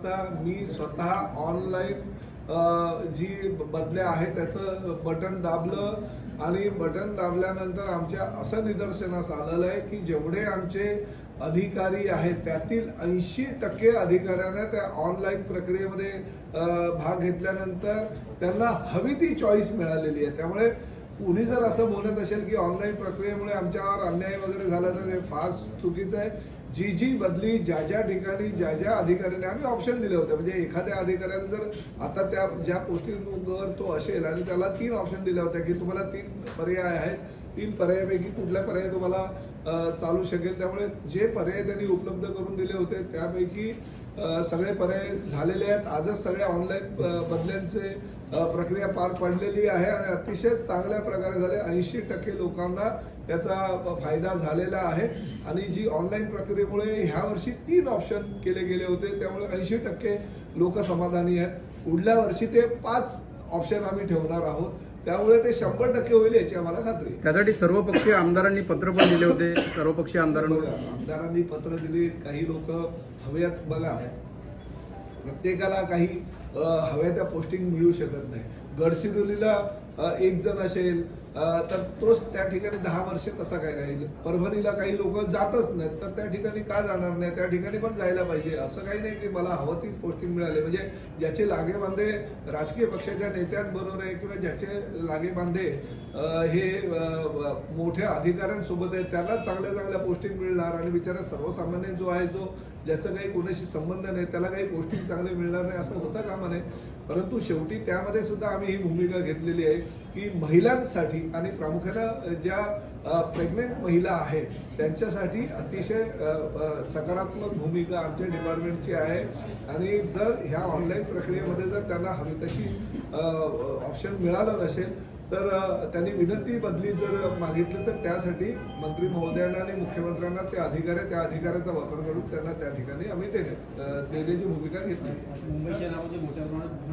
वाजता मी स्वतः ऑनलाईन जी बदल्या आहे त्याचं बटन दाबलं आणि बटन दाबल्यानंतर आमच्या असं निदर्शनास आलेलं आहे की जेवढे आमचे अधिकारी आहेत त्यातील ऐंशी टक्के अधिकाऱ्यांना त्या ऑनलाईन प्रक्रियेमध्ये भाग घेतल्यानंतर त्यांना हवी ती चॉईस मिळालेली आहे. त्यामुळे कुणी जर असं म्हणत असेल की ऑनलाईन प्रक्रियेमुळे आमच्यावर अन्याय वगैरे झाला तर हे फार चुकीचं आहे. जी जी बदली ज्या ज्या ठिकाणी ज्या ज्या अधिकाऱ्यांनी आम्ही ऑप्शन दिले होते. म्हणजे एखाद्या अधिकाऱ्याला जर आता त्या ज्या पोस्टिंगवर तो असेल आणि त्याला तीन ऑप्शन दिल्या होत्या की तुम्हाला तीन पर्याय आहेत तीन पर्यायापैकी कुठला पर्याय तुम्हाला चालू शकेल. त्यामुळे जे पर्याय त्यांनी उपलब्ध करून दिले होते त्यापैकी सगळे पर्याय झालेले आहेत. आजच सगळ्या ऑनलाईन बदल्यांचे प्रक्रिया पार पडलेली आहे आणि अतिशय चांगल्या प्रकारे झाले. ऐंशी टक्के लोकांना त्याचा फायदा झालेला आहे. आणि जी ऑनलाईन प्रक्रियेमुळे ह्या वर्षी तीन ऑप्शन केले गेले होते. त्यामुळे ऐंशी टक्के लोक समाधानी आहेत. पुढल्या वर्षी ते पाच ऑप्शन आम्ही ठेवणार आहोत. त्यामुळे ते शंभर टक्के होईल याची आम्हाला खात्री. त्यासाठी सर्वपक्षीय आमदारांनी पत्र पण दिले होते. सर्वपक्षीय आमदारांना आमदारांनी पत्र दिली. काही लोक हव्यात बघा प्रत्येकाला काही हव्या त्या पोस्टिंग मिळू शकत नाही. गडचिरोलीला एक जण असेल तर तोच त्या ठिकाणी दहा वर्ष कसा काय राहील? परभणीला काही लोक जातच नाहीत तर त्या ठिकाणी का जाणार नाही? त्या ठिकाणी पण जायला पाहिजे. असं काही नाही की मला हवं तीच पोस्टिंग मिळाली. म्हणजे ज्याचे लागेबांधे राजकीय पक्षाच्या नेत्यांबरोबर आहे किंवा ज्याचे लागेबांधे बांधे हे मोठ्या अधिकाऱ्यांसोबत आहेत त्यांना चांगल्या चांगल्या पोस्टिंग मिळणार. आणि बिचारा सर्वसामान्य जो आहे जो ज्याचा काही कोणाशी संबंध नाही त्याला काही पोस्टिंग चांगले मिळणार नाही असं होता कामा नये. परंतु शेवटी त्यामध्ये सुद्धा आम्ही ही भूमिका घेतलेली आहे. की महिलांसाठी आणि प्रामुख्यानं ज्या प्रेग्नेंट महिला आहेत त्यांच्यासाठी अतिशय सकारात्मक भूमिका आमच्या डिपार्टमेंटची आहे. आणि जर ह्या ऑनलाईन प्रक्रियेमध्ये जर त्यांना हवी तशी ऑप्शन मिळालं नसेल तर त्यांनी विनंती बदली जर मागितली तर त्यासाठी मंत्री महोदयांना आणि मुख्यमंत्र्यांना त्या अधिकारी त्या अधिकाऱ्याचा वापर करून त्यांना त्या ठिकाणी आम्ही देण्याची भूमिका घेतली. मुंबई शहरामध्ये मोठ्या प्रमाणात